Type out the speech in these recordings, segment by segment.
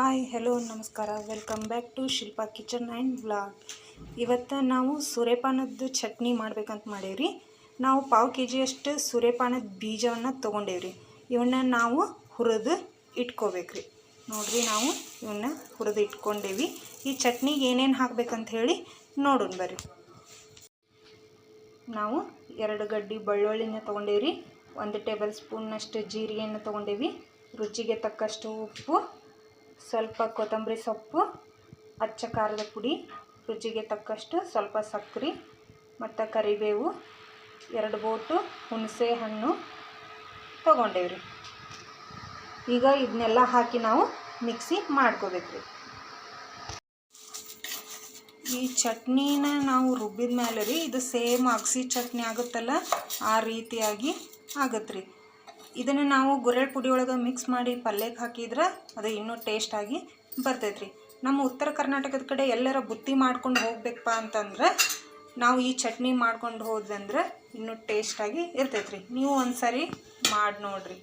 Hi, hello, ನಮಸ್ಕಾರ. Welcome back to Shilpa kitchen and vlog. ಇವತ್ತು ನಾವು ಸೂರ್ಯಪಾನದ್ದು ಚಟ್ನಿ ಮಾಡ್ಬೇಕಂತ ಮಾಡೇವ್ರಿ. ನಾವು ಪಾವು ಕೆ ಜಿಯಷ್ಟು ಸೂರ್ಯಪಾನದ ಬೀಜವನ್ನು ತೊಗೊಂಡೇವ್ರಿ. ಇವನ್ನ ನಾವು ಹುರಿದು ಇಟ್ಕೋಬೇಕ್ರಿ. ನೋಡ್ರಿ ನಾವು ಇವನ್ನ ಹುರಿದು ಇಟ್ಕೊಂಡೇವಿ. ಈ ಚಟ್ನಿಗೆ ಏನೇನು ಹಾಕ್ಬೇಕಂತ ಹೇಳಿ ನೋಡೋಣ ಬರ್ರಿ. ನಾವು ಎರಡು ಗಡ್ಡಿ ಬೆಳ್ಳುಳ್ಳಿನ ತೊಗೊಂಡೇವ್ರಿ. ಒಂದು ಟೇಬಲ್ ಸ್ಪೂನ್ನಷ್ಟು ಜೀರಿಗೆಯನ್ನು ತೊಗೊಂಡೇವಿ. ರುಚಿಗೆ ತಕ್ಕಷ್ಟು ಉಪ್ಪು ಸ್ವಲ್ಪ ಕೊತ್ತಂಬರಿ ಸೊಪ್ಪು, ಅಚ್ಚ ಖಾರದ ಪುಡಿ, ರುಚಿಗೆ ತಕ್ಕಷ್ಟು ಸ್ವಲ್ಪ ಸಕ್ಕರೆ ಮತ್ತು ಕರಿಬೇವು, ಎರಡು ಬೋಟು ಹುಣಸೆ ಹಣ್ಣು ತೊಗೊಂಡೇವ್ರಿ. ಈಗ ಇದನ್ನೆಲ್ಲ ಹಾಕಿ ನಾವು ಮಿಕ್ಸಿ ಮಾಡ್ಕೋಬೇಕ್ರಿ. ಈ ಚಟ್ನಿನ ನಾವು ರುಬ್ಬಿದ ಮೇಲೆ ರೀ, ಇದು ಸೇಮ್ ಅಗಸಿ ಚಟ್ನಿ ಆಗುತ್ತಲ್ಲ, ಆ ರೀತಿಯಾಗಿ ಆಗತ್ತೆ ರೀ ಇದನ್ನು ನಾವು ಗುರೆಳ್ ಪುಡಿ ಒಳಗೆ ಮಿಕ್ಸ್ ಮಾಡಿ ಪಲ್ಯಕ್ಕೆ ಹಾಕಿದ್ರೆ ಅದು ಇನ್ನೂ ಟೇಸ್ಟಾಗಿ ಬರ್ತೈತೆ ರೀ ನಮ್ಮ ಉತ್ತರ ಕರ್ನಾಟಕದ ಕಡೆ ಎಲ್ಲರ ಬುತ್ತಿ ಮಾಡ್ಕೊಂಡು ಹೋಗ್ಬೇಕಪ್ಪ ಅಂತಂದ್ರೆ ನಾವು ಈ ಚಟ್ನಿ ಮಾಡ್ಕೊಂಡು ಹೋದ್ವಿ ಅಂದ್ರೆ ಇನ್ನೂ ಟೇಸ್ಟಾಗಿ ಇರ್ತೈತೆ ನೀವು ಒಂದು ಸಾರಿ ಮಾಡಿ ನೋಡಿರಿ.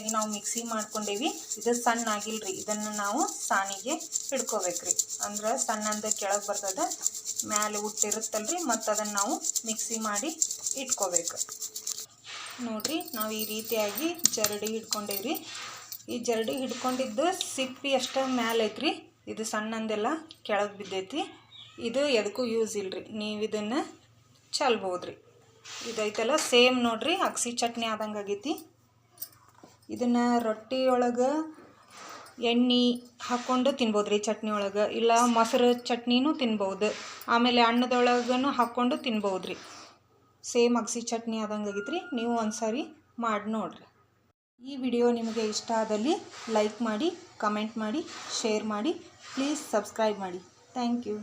ರೀತಿಯಾಗಿ ನಾವು ಮಿಕ್ಸಿ ಮಾಡ್ಕೊಂಡೇವಿ. ಇದು ಸಣ್ಣ ಆಗಿಲ್ರಿ. ಇದನ್ನು ನಾವು ಸಾಣಿಗೆ ಹಿಡ್ಕೋಬೇಕ್ರಿ. ಅಂದ್ರೆ ಸಣ್ಣಂದ ಕೆಳಗೆ ಬರ್ತದೆ. ಮ್ಯಾಲೆ ಉಟ್ಟಿರುತ್ತಲ್ರಿ ಮತ್ತು ಅದನ್ನು ನಾವು ಮಿಕ್ಸಿ ಮಾಡಿ ಇಟ್ಕೋಬೇಕು. ನೋಡ್ರಿ, ನಾವು ಈ ರೀತಿಯಾಗಿ ಜರಡಿ ಹಿಡ್ಕೊಂಡೇವ್ರಿ. ಈ ಜರಡಿ ಹಿಡ್ಕೊಂಡಿದ್ದು ಸಿಪ್ಪಿ ಅಷ್ಟ ಮ್ಯಾಲೆ ಐತ್ರಿ. ಇದು ಸಣ್ಣಂದೆಲ್ಲ ಕೆಳಗೆ ಬಿದ್ದೈತಿ. ಇದು ಎದಕ್ಕೂ ಯೂಸ್ ಇಲ್ರಿ. ನೀವು ಇದನ್ನು ಚಲ್ಬೋದ್ರಿ. ಇದೈತಲ್ಲ ಸೇಮ್ ನೋಡ್ರಿ. ಅಗಸಿ ಚಟ್ನಿ ಆದಂಗೆ ಆಗೈತಿ. ಇದನ್ನು ರೊಟ್ಟಿ ಒಳಗೆ ಎಣ್ಣೆ ಹಾಕ್ಕೊಂಡು ತಿನ್ಬೋದು ರೀ ಚಟ್ನಿ ಒಳಗೆ ಇಲ್ಲ ಮೊಸರು ಚಟ್ನಿನೂ ತಿನ್ಬೋದು. ಆಮೇಲೆ ಅನ್ನದೊಳಗೂ ಹಾಕ್ಕೊಂಡು ತಿನ್ಬೋದು ರೀ ಸೇಮ್ ಅಗಸಿ ಚಟ್ನಿ ಆದಂಗೆ ರೀ ನೀವು ಒಂದು ಸಾರಿ ಮಾಡಿ ನೋಡಿರಿ. ಈ ವಿಡಿಯೋ ನಿಮಗೆ ಇಷ್ಟ ಆದಲ್ಲಿ ಲೈಕ್ ಮಾಡಿ, ಕಮೆಂಟ್ ಮಾಡಿ, ಶೇರ್ ಮಾಡಿ, ಪ್ಲೀಸ್ ಸಬ್ಸ್ಕ್ರೈಬ್ ಮಾಡಿ. Thank you.